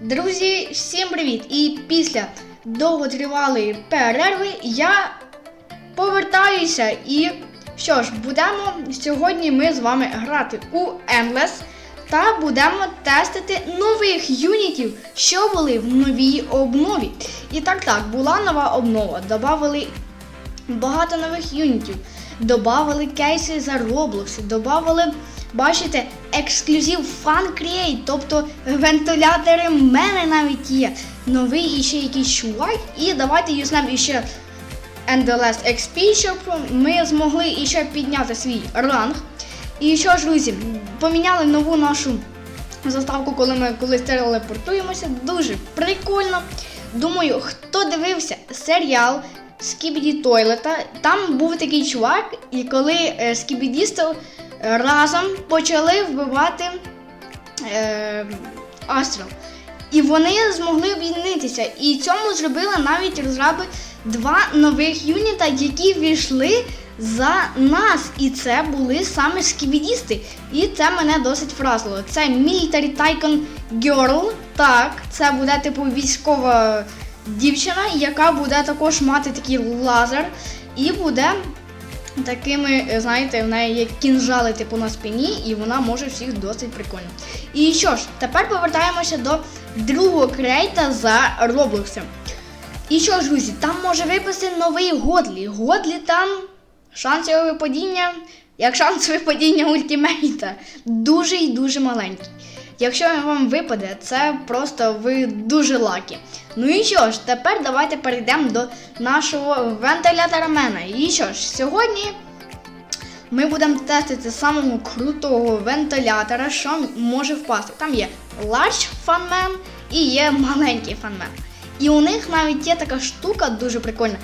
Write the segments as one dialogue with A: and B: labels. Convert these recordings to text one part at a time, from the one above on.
A: Друзі, всім привіт! І після довготривалої перерви я повертаюся. І що ж, будемо сьогодні ми з вами грати у Endless та будемо тестити нових юнітів, що були в новій обнові. І так, так, була нова обнова, додали багато нових юнітів. Добавили кейси за Roblox, добавили, бачите, ексклюзив Fun Create, тобто вентилятори в мене навіть є. Новий іще якийсь чувак. І давайте юзнемо іще NDLS XP, щоб ми змогли іще підняти свій ранг. І що ж, друзі, поміняли нову нашу заставку, коли ми колись телепортуємося. Дуже прикольно. Думаю, хто дивився серіал Скібіді Тойлета, там був такий чувак, і коли е, скібідісти разом почали вбивати е, Астрал. І вони змогли об'єднатися. І цьому зробили навіть розраби два нових юніта, які війшли за нас. І це були саме скібідісти. І це мене досить вразило. Це Military Tycoon Girl. Так, це буде типу військова дівчина, яка буде також мати такий лазер і буде такими, е, знаєте, в неї є кінжали типу на спині, і вона може всіх досить прикольно. І що ж, тепер повертаємося до другого крейта за Роблоксом. І що ж, друзі, там може випасти новий Годлі. Годлі там шанс його випадіння, як шанс випадіння ультимейта, дуже і дуже маленький. Якщо він вам випаде, це просто ви дуже лакі. Ну і що ж, тепер давайте перейдемо до нашого вентилятора мена. І що ж, сьогодні ми будемо тестити самого крутого вентилятора, що може впасти. Там є Large Funman і є маленький фанмен. І у них навіть є така штука дуже прикольна.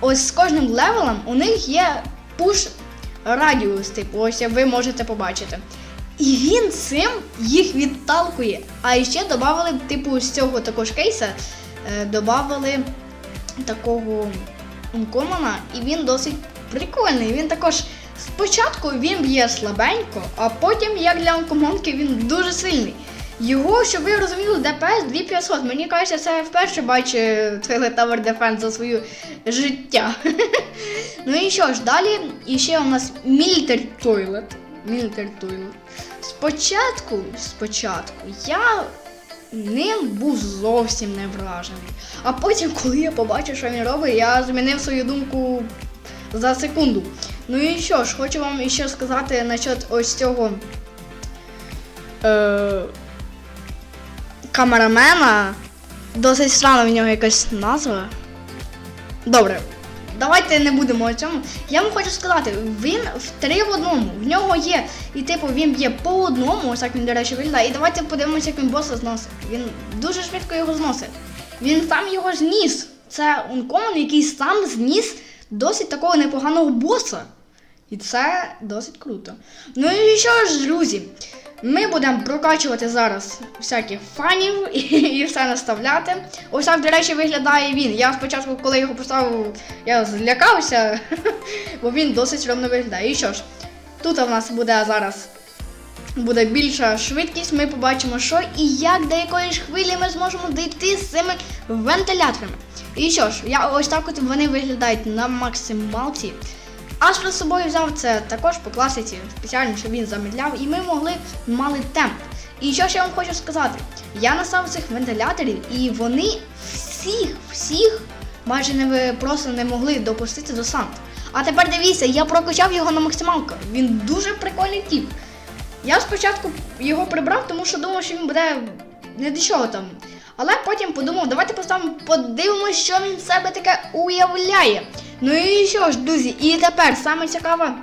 A: Ось з кожним левелом у них є пуш радіус, типу, ось ви можете побачити. І він цим їх відталкує. А ще додали, типу, з цього також кейса, додали такого ункомана, і він досить прикольний. Він також спочатку він б'є слабенько, а потім, як для онкомонки, він дуже сильний. Його, щоб ви розуміли, ДПС 2500. Мені кажеться, це вперше бачу Toilet Tower Defense за своє життя. ну і що ж, далі іще у нас Military Toilet. Military Toilet. Спочатку, спочатку, я ним був зовсім не вражений. А потім, коли я побачив, що він робить, я змінив свою думку за секунду. Ну і що ж, хочу вам ще сказати насчет ось цього. Е, камерамена. Досить странно в нього якась назва. Добре, давайте не будемо о цьому. Я вам хочу сказати, він в три в одному. В нього є, і типу він б'є по одному, ось як він, до речі, виглядає. І давайте подивимося, як він боса зносить. Він дуже швидко його зносить. Він сам його зніс. Це ункоман, який сам зніс досить такого непоганого боса. І це досить круто. Ну і що ж, друзі? Ми будемо прокачувати зараз всяких фанів і, і все наставляти. Ось так, до речі, виглядає він. Я спочатку, коли його поставив, я злякався, бо він досить соромно виглядає. І що ж, тут у нас буде зараз буде більша швидкість, ми побачимо, що і як до якої ж хвилі ми зможемо дійти з цими вентиляторами. І що ж, я ось так от вони виглядають на максималці. Аж з собою взяв це також по класиці, спеціально, щоб він замедляв, і ми могли мали темп. І що я вам хочу сказати? Я настав цих вентиляторів, і вони всіх, всіх майже не просто не могли допустити до сант. А тепер дивіться, я прокачав його на максималку. Він дуже прикольний тип. Я спочатку його прибрав, тому що думав, що він буде не до чого там. Але потім подумав, давайте поставимо, подивимося, що він з себе таке уявляє. Ну і що ж, друзі, і тепер саме цікава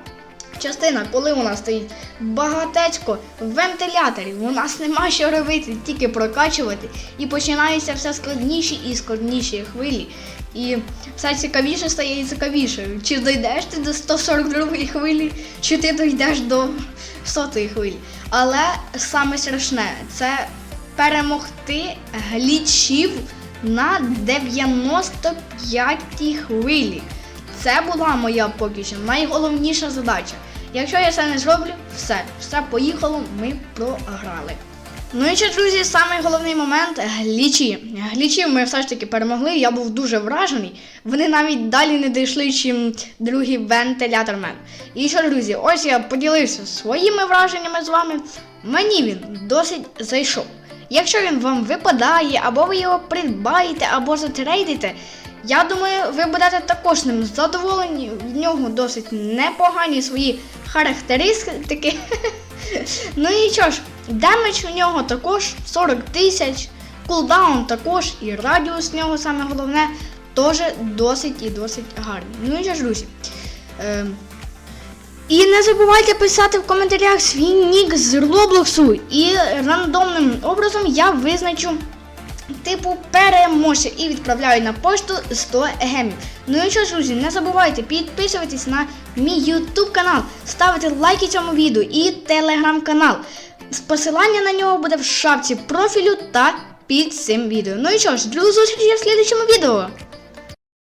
A: частина, коли у нас стоїть багатецько вентиляторів, у нас нема що робити, тільки прокачувати. І починаються все складніші і складніші хвилі. І все цікавіше стає і цікавіше. Чи дійдеш ти до 142 хвилі, чи ти дійдеш до 100 хвилі. Але саме страшне це перемогти глічів на 95-й хвилі. Це була моя поки що найголовніша задача. Якщо я це не зроблю, все, все поїхало, ми програли. Ну і ще, друзі, самий головний момент глічі. Глічі ми все ж таки перемогли. Я був дуже вражений. Вони навіть далі не дійшли, чим другий вентилятор мен. І що, друзі, ось я поділився своїми враженнями з вами. Мені він досить зайшов. Якщо він вам випадає, або ви його придбаєте, або затрейдите, я думаю, ви будете також ним задоволені. В нього досить непогані свої характеристики. Ну і що ж, демедж у нього також 40 тисяч, кулдаун також і радіус в нього саме головне теж досить і досить гарний. Ну і що ж, друзі. І не забувайте писати в коментарях свій нік з Роблоксу. І рандомним образом я визначу типу переможця і відправляю на пошту 100 гемів. Ну і що ж, друзі, не забувайте підписуватись на мій YouTube канал, ставити лайки цьому відео і телеграм-канал. Посилання на нього буде в шапці профілю та під цим відео. Ну і що ж, до зустрічі в слідчому відео.